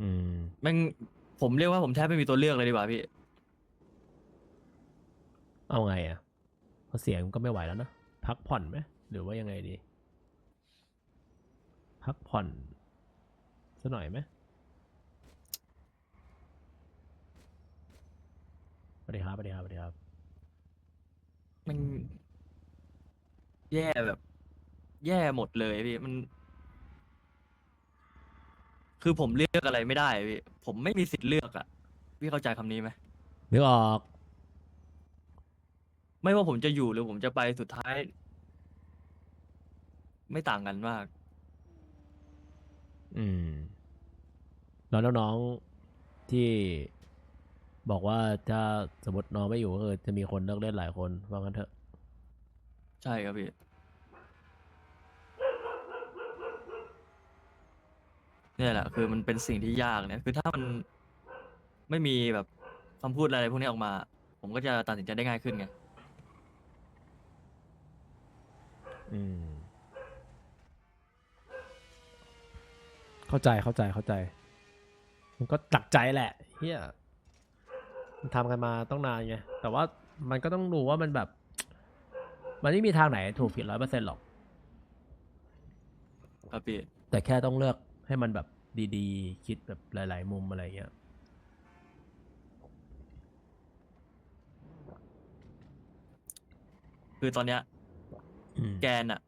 อืม แม่งผมเรียกว่าผมแทบไม่มีตัวเลือกเลยดีกว่าพี่ เอาไงอะเพราะเสียงก็ไม่ไหวแล้วนะ พักผ่อนไหมหรือว่ายังไงดี พักผ่อนสักหน่อยไหมสวัสดีครับสวัสดีครับสวัสดีครับ มัน แย่แบบ แย่หมดเลยพี่มัน คือผมเลือกอะไรไม่ได้พี่ผมไม่มีสิทธิ์เลือกอะพี่เข้าใจคำนี้ไหมนึกออก ไม่ว่าผมจะอยู่หรือผมจะไปสุดท้าย ไม่ต่างกันมาก อืมแล้วน้องๆที่บอกว่าถ้าสมมติน้องไม่อยู่ก็คือจะมีคนเลิกเล่นหลายคนว่างั้นเถอะ ใช่ครับพี่ เนี่ยแหละคือมันเป็นสิ่งที่ยากเนี่ยคือถ้ามันไม่มีแบบคำพูดอะไรพวกนี้ออกมา ผมก็จะตัดสินใจได้ง่ายขึ้นไงอืม เข้าใจเข้าใจเข้าใจ มันก็ตักใจแหละเฮียมันทำกันมาต้องนานไงแต่ว่ามันก็ต้องดูว่ามันแบบ มันไม่มีทางไหนถูกผิดร้อยเปอร์เซ็นต์หรอก ครับพี่แต่แค่ต้องเลือก ให้มันแบบดีๆ คิดแบบหลาย ๆ มุมอะไรเงี้ยคือตอนเนี้ย อืมแกนอะ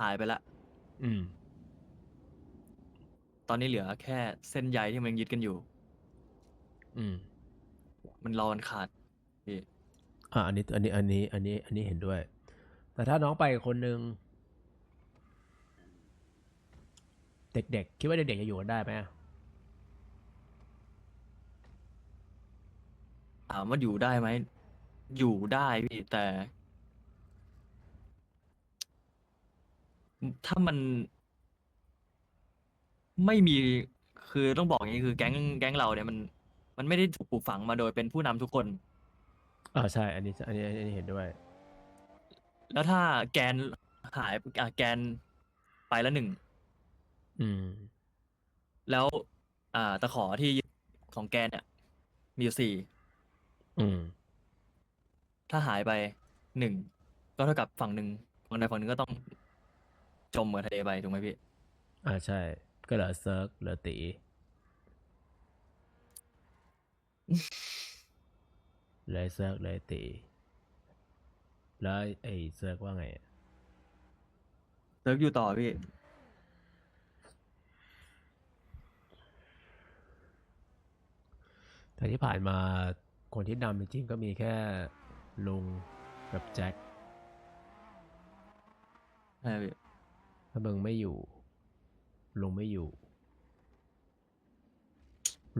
หายไปละ อืม ตอนนี้เหลือแค่เส้นใยที่มันยังยึดกันอยู่ อืม มันรอมันขาดพี่อะอันนี้อันนี้อันนี้ อันนี้ อันนี้เห็นด้วย แต่ถ้าน้องไปคนหนึ่ง เด็กๆ คิดว่าเด็กๆจะอยู่กันได้ไหมถามว่าอยู่ได้ไหม อยู่ได้พี่แต่ ถ้ามัน ไม่มีคือต้องบอกอย่างนี้คือแก๊งแก๊งเราเนี่ยมัน มันไม่ได้ถูกปลูกฝังมาโดยเป็นผู้นำทุกคน อ่าใช่ อันนี้อันนี้อันนี้เห็นด้วย แล้วถ้าแกนหายอะแกนไปแล้วหนึ่ง อืม แล้ว อ่า ตะขอที่ยึดของแกนเนี่ย มีอยู่สี่ อืม ถ้าหายไปหนึ่ง ก็เท่ากับฝั่งหนึ่งฝั่งใดฝั่งหนึ่งก็ต้องจมเหมือนทะเลไปถูกไหมพี่ อ่าใช่ ก็เหลือเซิร์กเหลือตี เหลือเซิร์กเหลือตี แล้วไอ้เซิร์กว่าไงอะ เซิร์ฟอยู่ต่อพี่ แต่ที่ผ่านมาคนที่นำจริงๆก็มีแค่ลุงกับแจ็คใช่พี่ถ้ามึงไม่อยู่ ลุงไม่อยู่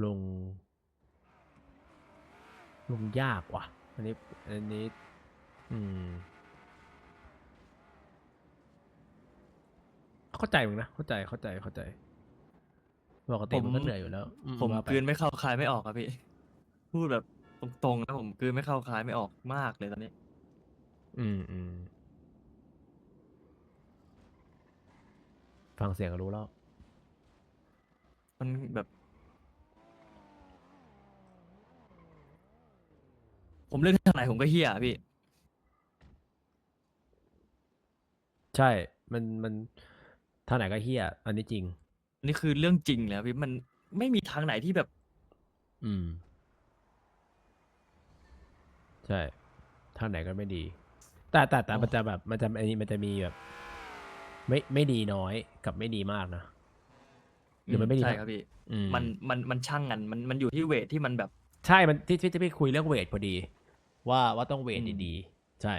ลุง ลุงยากว่ะ อันนี้ อันนี้ อืม เข้าใจมึงนะ เข้าใจ เข้าใจ เข้าใจ ปกติผมมันก็เหนื่อยอยู่แล้วอืผมว่าไป กลืนไม่เข้าคายไม่ออกครับพี่ พูดแบบตรงๆนะผมกลืนไม่เข้าคายไม่ออกมากเลยตอนนี้ อืมอืมฟังเสียงก็รู้แล้ว มันแบบผมเลือกทางไหนผมก็เฮียอะพี่ ใช่ มันมันทางไหนก็เฮี้ย อันนี้จริงอั นนี้คือเรื่องจริงเลยครับพี่มันไม่มีทางไหนที่แบบ อืม ใช่ทางไหนก็ไม่ดี แต่แต่แต่โอ้ มันจะแบบมันจะอันนี้มันจะมีแบบ ไม่ไม่ดีน้อยกับไม่ดีมากนะ หรือมันไม่ดี ใช่ทั้งครับพี่ อืมมันมันมันช่างกันมันมันอยู่ที่เวทที่มันแบบ ใช่มันที่ที่ที่พี่คุยเรื่องเวทพอดี ว่าว่าต้องเวทอืม ดีๆใช่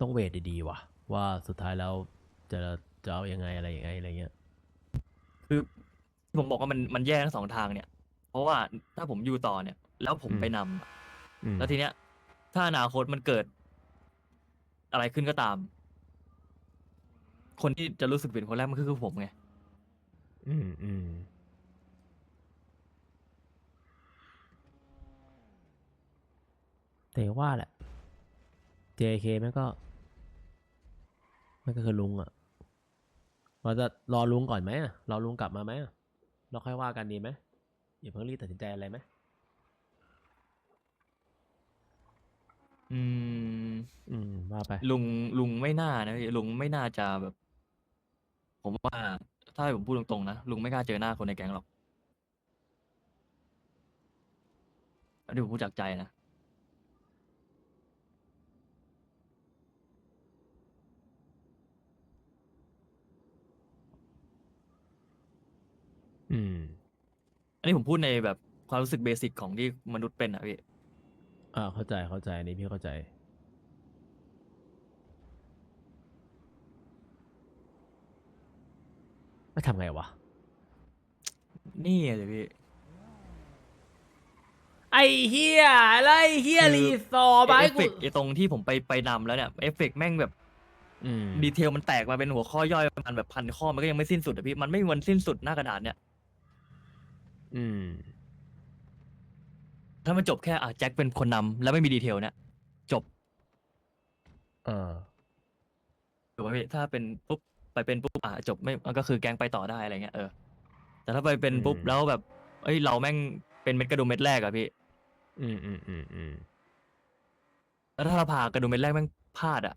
ต้องเวทดีๆว่ะ ว่าสุดท้ายแล้วจะจะเอายังไงอะไรยังไงอะไรเงี้ย คือที่ผมบอกว่ามันมันแย่ทั้งสองทางเนี่ย เพราะว่าถ้าผมอยู่ต่อเนี่ย แล้วผมอืมไปนำอะอืมแล้วทีเนี้ย ถ้าอนาคตมันเกิด อะไรขึ้นก็ตาม คนที่จะรู้สึกเป็นคนแรกมันก็คือผมไง อืมอืมแต่ว่าแหละ JK แม่งก็ นั่นก็คือลุงอะเราจะรอลุงก่อนไหมอะรอลุงกลับมาไหมอะเราค่อยว่ากันดีไหมอย่าเพิ่งรีบตัดสินใจอะไรไหมอืม อืมว่าไป ลุงลุงไม่น่านะพี่ลุงไม่น่าจะแบบ ผมว่า ถ้าให้ผมพูดตรงๆนะลุงไม่กล้าเจอหน้าคนในแก๊งหรอกอันนี้ผมพูดจากใจนะ อืม อันนี้ผมพูดในแบบความรู้สึกเบสิกของที่มนุษย์เป็นอะพี่ อ่าเข้าใจเข้าใจอันนี้พี่เข้าใจ ไม่ทำไงวะ นี่เลยพี่ ไอ้เฮียอะไรเฮียคือ รีซอร์ไปเอฟกูเฟกต์ไอ้ตรงที่ผมไปไปนำแล้วเนี่ยเอฟเฟกต์แม่งแบบอืมดีเทลมันแตกมาเป็นหัวข้อย่อยประมาณแบบพันข้อมันก็ยังไม่สิ้นสุดอะพี่มันไม่มีวันสิ้นสุดหน้ากระดาษเนี่ย อืม ถ้ามันจบแค่อะแจ็คเป็นคนนำแล้วไม่มีดีเทลเนี่ยจบเออ ถูกไหมพี่ถ้าเป็นปุ๊บไปเป็นปุ๊บอะจบไม่มันก็คือแกงไปต่อได้อะไรเงี้ยเออแต่ถ้าไปเป็นปุ๊บอืม แล้วแบบเอ้ยเราแม่งเป็นเม็ดกระดุมเม็ดแรกอะพี่อืมอืมอืมอืมแล้วถ้าเราผ่ากระดุมเม็ดแรกแม่งพลาดอะ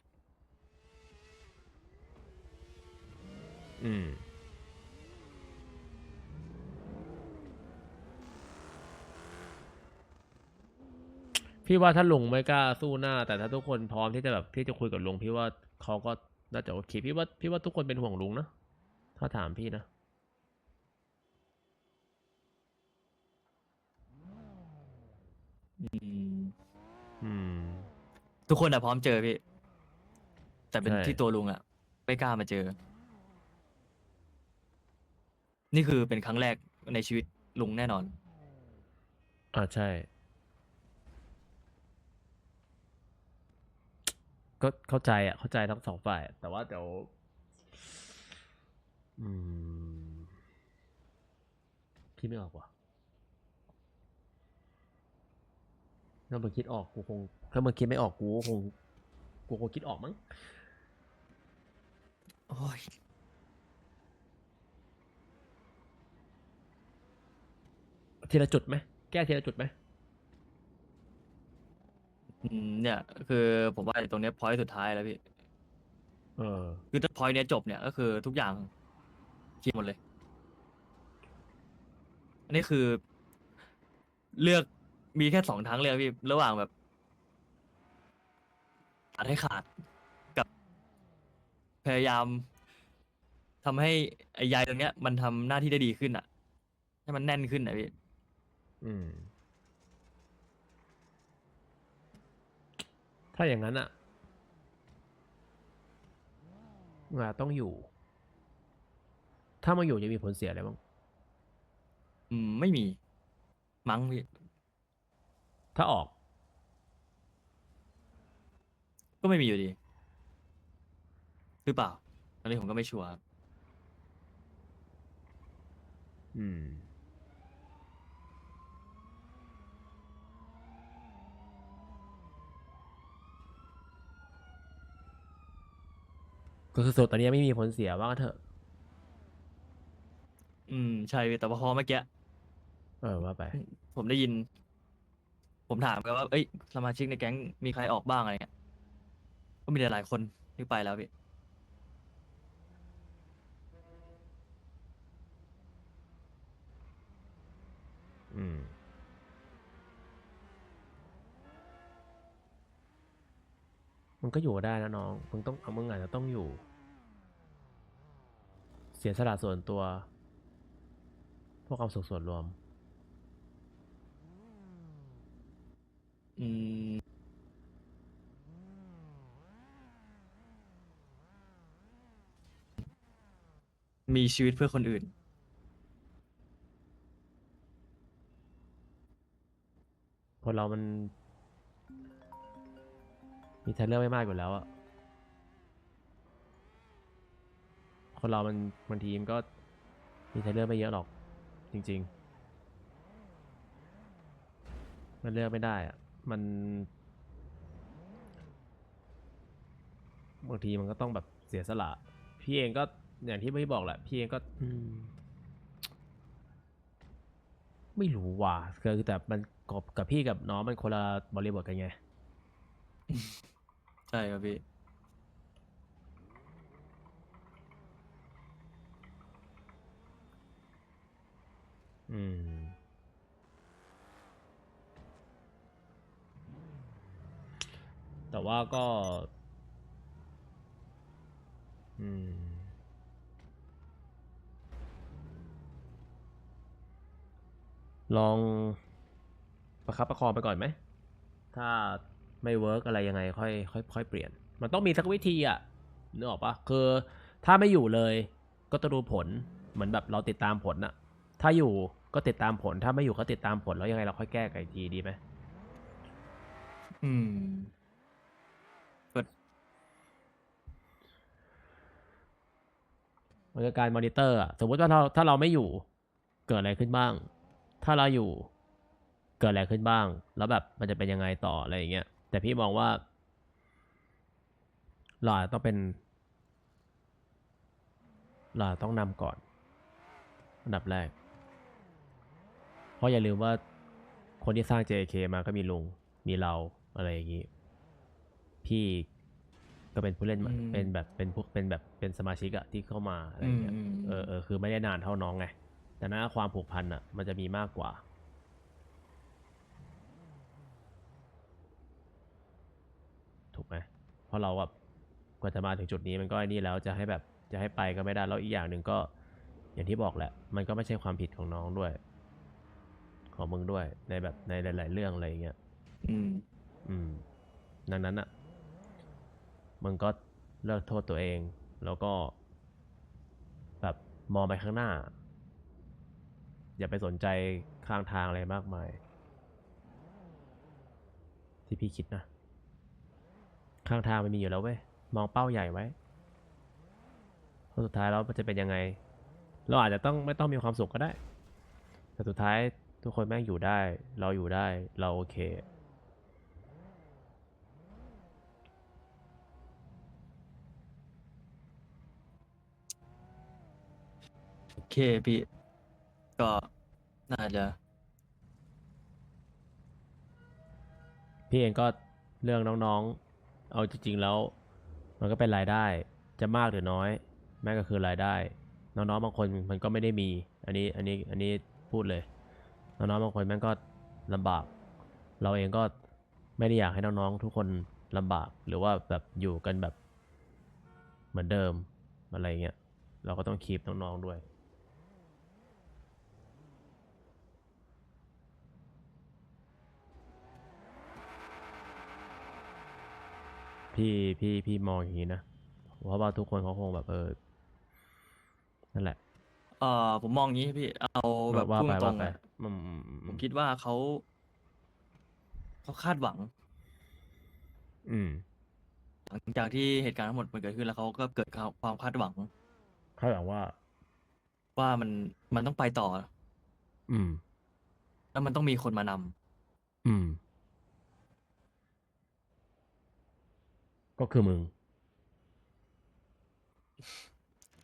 อืม พี่ว่าถ้าลุงไม่กล้าสู้หน้า แต่ถ้าทุกคนพร้อมที่จะแบบที่จะคุยกับลุงพี่ว่าเขาก็น่าจะโอเคพี่ว่าพี่ว่าทุกคนเป็นห่วงลุงนะถ้าถามพี่นะ อืม อืม ทุกคนอะพร้อมเจอพี่ แต่เป็นใช่ ที่ตัวลุงอะไม่กล้ามาเจอ นี่คือเป็นครั้งแรกในชีวิตลุงแน่นอน อ่าใช่ ก็เข้าใจอะ เข้าใจทั้งสองฝ่าย แต่ว่าเดี๋ยวอืมคิดไม่ออกว่ะถ้ามึงคิดออกกูคงถ้ามึงคิดไม่ออกกูก็คงกูคงคิดออกมั้งโอ้ยทีละจุดไหมแก้ทีละจุดไหม อืมเนี่ยคือผมว่าตรงเนี้ยพอยต์สุดท้ายแล้วพี่ เออ คือถ้าพอยต์เนี้ยจบเนี่ยก็คือทุกอย่างเคลียร์หมดเลย อันนี้คือ เลือกมีแค่สองทางเลือกพี่ระหว่างแบบตัดให้ขาดกับ พยายามทำให้ไอ้ใยตรงเนี้ย มันทำหน้าที่ได้ดีขึ้นอะ ให้มันแน่นขึ้นนะพี่ อืมาอย่างนั้นอะงาต้องอยู่ ถ้ามาอยู่จะมีผลเสียอะไรบ้าง อืมไม่มี มั้งพี่ถ้าออกก็ไม่มีอยู่ดี หรือเปล่า อันนี้ผมก็ไม่ชัวร์ครับอืม ก็คือสุดตอนนี้ไม่มีผลเสียว่างั้นเถอะ อืมใช่พี่แต่ว่าพอเมื่อกี้เออว่าไป ผมได้ยิน ผมถามกันว่าเอ้ยสมาชิกในแก๊งมีใครออกบ้างอะไรเงี้ยก็มีหลายๆคนที่ไปแล้วพี่อืม มันก็อยู่ได้นะน้อง มึงต้องเอามึงอาจจะต้องอยู่ เสียสละส่วนตัวเพื่อความสุขส่วนรวม อืม มีชีวิตเพื่อคนอื่น คนเรามัน มีทางเลือกไม่มากอยู่แล้วอะคนเรามันบางทีมันก็มีทางเลือกไม่เยอะหรอก จริง ๆ มันเลือกไม่ได้อะมันบางทีมันก็ต้องแบบเสียสละ พี่เองก็อย่างที่พี่บอกแหละ พี่เองก็ไม่รู้ว่ะคือแต่มันกับกับพี่กับน้องมันคนละบริบทกันไง ใช่ครับพี่ อืม แต่ว่าก็ อืม ลองประคับประคองไปก่อนไหม ถ้า ไม่เวิร์กอะไรยังไงค่อยค่อยค่อยเปลี่ยน มันต้องมีสักวิธีอะนึกออกปะคือถ้าไม่อยู่เลยก็ต้องดูผลเหมือนแบบเราติดตามผลอะถ้าอยู่ก็ติดตามผล ถ้าไม่อยู่ก็ติดตามผลแล้วยังไงเราค่อยแก้ไขอีกทีดีไหมอืมก็มันคือการมอนิเตอร์อะสมมติว่าถ้าถ้าเราไม่อยู่เกิดอะไรขึ้นบ้าง ถ้าเราอยู่เกิดอะไรขึ้นบ้าง แล้วแบบมันจะเป็นยังไงต่ออะไรอย่างเงี้ย แต่พี่มองว่าเราอาจจะต้องเป็นเราอาจจะต้องนำก่อนอันดับแรก เพราะอย่าลืมว่าคนที่สร้าง JK มาก็มีลุง มีเราอะไรอย่างงี้ พี่ก็เป็นผู้เล่นใหม่อืม เป็นแบบเป็นพวกเป็นแบบเป็นสมาชิกอะที่เข้ามาอะไรอย่างเงี้ยอืมอืมเออเออคือไม่ได้นานเท่าน้องไง แต่นะความผูกพันอะมันจะมีมากกว่า ถูกไหม เพ ราะเราแบบกว่าจะมาถึงจุดนี้มันก็ไอ้นี่แล้วจะให้แบบจะให้ไปก็ไม่ได้แล้วอีกอย่างหนึ่งก็ อย่างที่บอกแหละ มันก็ไม่ใช่ความผิดของน้องด้วย ของมึงด้วยในแบบในหลาย ๆ เรื่องอะไรอย่างเงี้ยอืม อืม ดังนั้นอะมึงก็เลิกโทษตัวเอง แล้วก็ แบบมองไปข้างหน้า อย่าไปสนใจข้างทางอะไรมากมาย ที่พี่คิดนะ ข้างทางมันมีอยู่แล้วเว้ย มองเป้าใหญ่ไว้เพราะสุดท้ายแล้วมันจะเป็นยังไง เราอาจจะต้องไม่ต้องมีความสุขก็ได้ แต่สุดท้ายทุกคนแม่งอยู่ได้ เราอยู่ได้ เราโอเค โอเคพี่ ก็น่าจะพี่เองก็เรื่องน้องๆ เอาจริงๆแล้ว มันก็เป็นรายได้จะมากหรือน้อย แม่ก็คือรายได้ น้องๆบางคนมันก็ไม่ได้มี อันนี้อันนี้อันนี้พูดเลย น้องๆบางคนแม่งก็ลำบาก เราเองก็ไม่ได้อยากให้น้องๆทุกคนลำบากหรือว่าแบบอยู่กันแบบเหมือนเดิมอะไรเงี้ยเราก็ต้องคีบน้องๆด้วย พี่พี่พี่มองอย่างนี้นะเพราะว่าทุกคนเขาคงแบบเออนั่นแหละ เอ่อผมมองอย่างนี้พี่ เอาแบบว่าพูดไปตรว่างๆไปอะอืมอืมอืมผมคิดว่าเขาเขาคาดหวัง อืมหลังจากที่เหตุการณ์ทั้งหมดมันเกิดขึ้นแล้วเขาก็เกิดความคาดหวังเขาบอกว่า ว่ามันมันต้องไปต่อ อืม แล้วมันต้องมีคนมานำอืม ก็คือมึง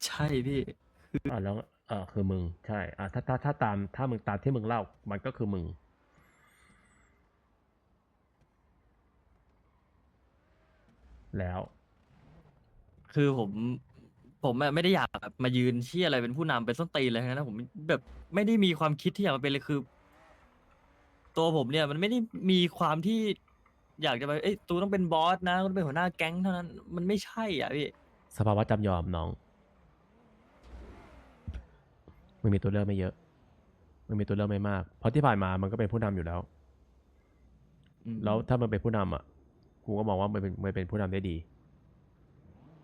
ใช่พี่อ่าแล้วเออคือมึงใช่อ่าถ้าถ้าถ้าตามถ้ามึงตามที่มึงเล่า มันก็คือมึง แล้ว คือผมผมอะไม่ได้อยากแบบมายืนเชี่ยอะไรเป็นผู้นำเป็นส้นตีนอะไรทั้งนั้นนะผมแบบไม่ได้มีความคิดที่อยากมาเป็นเลยคือ ตัวผมเนี่ยมันไม่ได้มีความที่ อยากจะไปเอ้ยตูต้องเป็นบอสนะต้องเป็นหัวหน้าแก๊งเท่านั้น มันไม่ใช่อะพี่ สภาวะจำยอมน้องมึงมีตัวเลือกไม่เยอะมึงมีตัวเลือกไม่มาก เพราะที่ผ่านมามันก็เป็นผู้นำอยู่แล้ว อืมแล้วถ้ามันเป็นผู้นำอะ กูก็มองว่ามันเป็นมันเป็นผู้นำได้ดี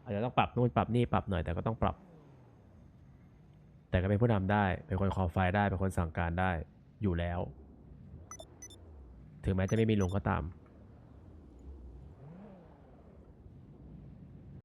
อาจจะต้องปรับนู่นปรับนี่ปรับหน่อยแต่ก็ต้องปรับ แต่ก็เป็นผู้นำได้ เป็นคนคอไฟได้ เป็นคนสั่งการได้อยู่แล้ว ถึงแม้จะไม่มีลุงก็ตาม